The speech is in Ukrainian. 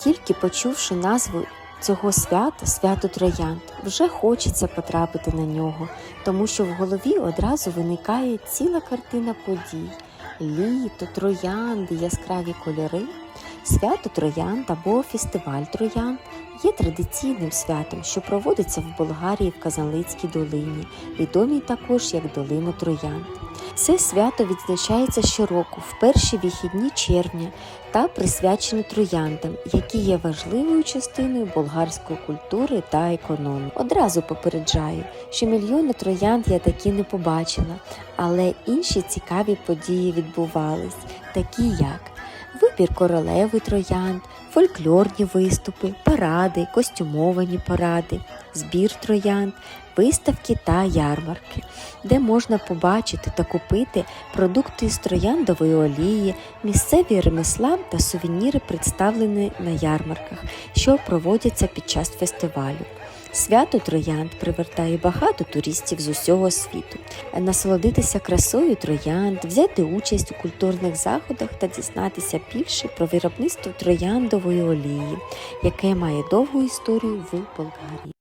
Тільки почувши назву цього свята, свято Троянд, вже хочеться потрапити на нього, тому що в голові одразу виникає ціла картина подій. Літо, троянди, яскраві кольори. Свято Троянд або фестиваль Троянд є традиційним святом, що проводиться в Болгарії в Казанлицькій долині, відомій також як Долина Троянд. Це свято відзначається щороку в перші вихідні червня та присвячено трояндам, які є важливою частиною болгарської культури та економіки. Одразу попереджаю, що мільйони троянд я таки не побачила, але інші цікаві події відбувались, такі як вибір королеви троянд, фольклорні виступи, паради, костюмовані паради, збір троянд, виставки та ярмарки, де можна побачити та купити продукти з трояндової олії, місцеві ремесла та сувеніри представлені на ярмарках, що проводяться під час фестивалю. Свято Троянд привертає багато туристів з усього світу. Насолодитися красою троянд, взяти участь у культурних заходах та дізнатися більше про виробництво трояндової олії, яке має довгу історію в Болгарії.